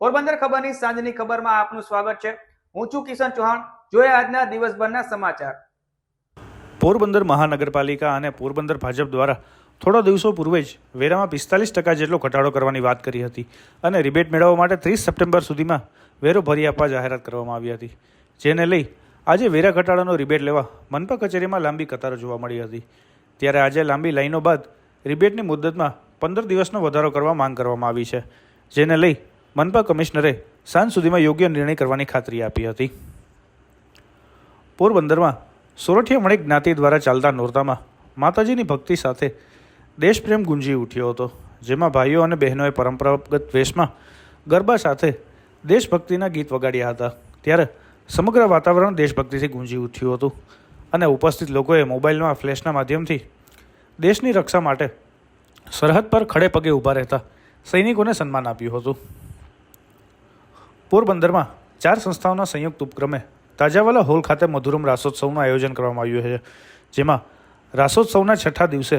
પોરબંદર ખબરની સાંજની ખબરમાં આપનું સ્વાગત છે. હું છું કિશન ચૌહાણ. જોઈએ આજના દિવસભરના સમાચાર. પોરબંદર મહાનગરપાલિકા અને પોરબંદર ભાજપ દ્વારા થોડા દિવસો પૂર્વે જ વેરામાં પિસ્તાલીસ ટકા જેટલો ઘટાડો કરવાની વાત કરી હતી અને રિબેટ મેળવવા માટે ત્રીસ સપ્ટેમ્બર સુધીમાં વેરો ભરી આપવા જાહેરાત કરવામાં આવી હતી. જેને લઈ આજે વેરા ઘટાડાનો રિબેટ લેવા મનપા કચેરીમાં લાંબી કતારો જોવા મળી હતી. ત્યારે આજે લાંબી લાઈનો બાદ રિબેટની મુદ્દતમાં પંદર દિવસનો વધારો કરવા માંગ કરવામાં આવી છે. જેને લઈ મનપા કમિશનરે સાંજ સુધીમાં યોગ્ય નિર્ણય કરવાની ખાતરી આપી હતી. પોરબંદરમાં સોરઠિયા મણિક જ્ઞાતિ દ્વારા ચાલતા નોરતામાં માતાજીની ભક્તિ સાથે દેશપ્રેમ ગુંજી ઉઠ્યો હતો, જેમાં ભાઈઓ અને બહેનોએ પરંપરાગત વેશમાં ગરબા સાથે દેશભક્તિના ગીત વગાડ્યા હતા. ત્યારે સમગ્ર વાતાવરણ દેશભક્તિથી ગુંજી ઉઠ્યું હતું અને ઉપસ્થિત લોકોએ મોબાઈલમાં ફ્લેશના માધ્યમથી દેશની રક્ષા માટે સરહદ પર ખડે પગે ઊભા રહેતા સૈનિકોને સન્માન આપ્યું હતું. પોરબંદરમાં ચાર સંસ્થાઓના સંયુક્ત ઉપક્રમે તાજાવાલા હોલ ખાતે મધુરમ રાસોત્સવનું આયોજન કરવામાં આવ્યું છે. જેમાં રાસોત્સવના છઠ્ઠા દિવસે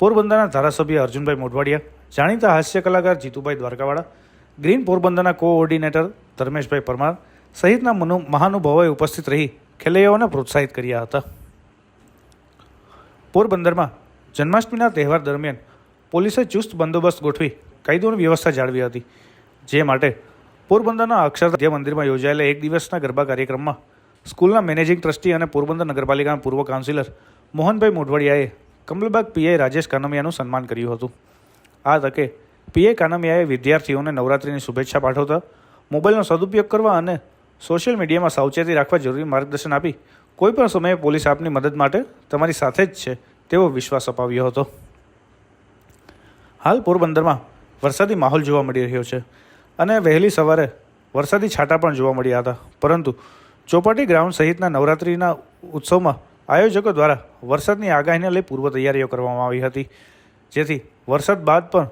પોરબંદરના ધારાસભ્ય અર્જુનભાઈ મોઢવાડિયા, જાણીતા હાસ્ય કલાકાર જીતુભાઈ દ્વારકાવાળા, ગ્રીન પોરબંદરના કોઓર્ડિનેટર ધર્મેશભાઈ પરમાર સહિતના મનો મહાનુભાવોએ ઉપસ્થિત રહી ખેલૈયાઓને પ્રોત્સાહિત કર્યા હતા. પોરબંદરમાં જન્માષ્ટમીના તહેવાર દરમિયાન પોલીસે ચુસ્ત બંદોબસ્ત ગોઠવી કાયદોની વ્યવસ્થા જાળવી હતી. જે માટે પોરબંદરના અક્ષરધામ મંદિરમાં યોજાયેલા એક દિવસના ગરબા કાર્યક્રમમાં સ્કૂલના મેનેજિંગ ટ્રસ્ટી અને પોરબંદર નગરપાલિકાના પૂર્વ કાઉન્સિલર મોહનભાઈ મોઢવાડિયાએ કમલબાગ પીઆઈ રાજેશ કાનમિયાનું સન્માન કર્યું હતું. આ તકે પીઆઈ કાનમિયાએ વિદ્યાર્થીઓને નવરાત્રિની શુભેચ્છા પાઠવતા મોબાઈલનો સદુપયોગ કરવા અને સોશિયલ મીડિયામાં સાવચેતી રાખવા જરૂરી માર્ગદર્શન આપી કોઈપણ સમયે પોલીસ આપની મદદ માટે તમારી સાથે જ છે તેવો વિશ્વાસ અપાવ્યો હતો. હાલ પોરબંદરમાં વરસાદી માહોલ જોવા મળી રહ્યો છે. અને વહેલી સવારે વરસાદી છાંટા પણ જોવા મળ્યા હતા. પરંતુ ચોપાટી ગ્રાઉન્ડ સહિતના નવરાત્રિના ઉત્સવમાં આયોજકો દ્વારા વરસાદની આગાહીને લઈ પૂર્વ તૈયારીઓ કરવામાં આવી હતી. જેથી વરસાદ બાદ પણ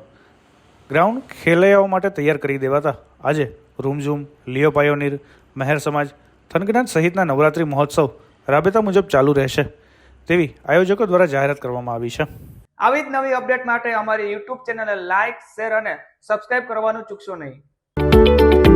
ગ્રાઉન્ડ ખેલૈયાઓ માટે તૈયાર કરી દેવાતા આજે રૂમઝૂમ, લિયો પાયોનીર, મહેર સમાજ, થનગનાથ સહિતના નવરાત્રિ મહોત્સવ રાબેતા મુજબ ચાલુ રહેશે તેવી આયોજકો દ્વારા જાહેરાત કરવામાં આવી છે. આવી જ નવી અપડેટ માટે અમારી યુટ્યુબ ચેનલને લાઇક શેર અને સબસ્ક્રાઇબ કરવાનું ચૂકશો નહીં. Thank you.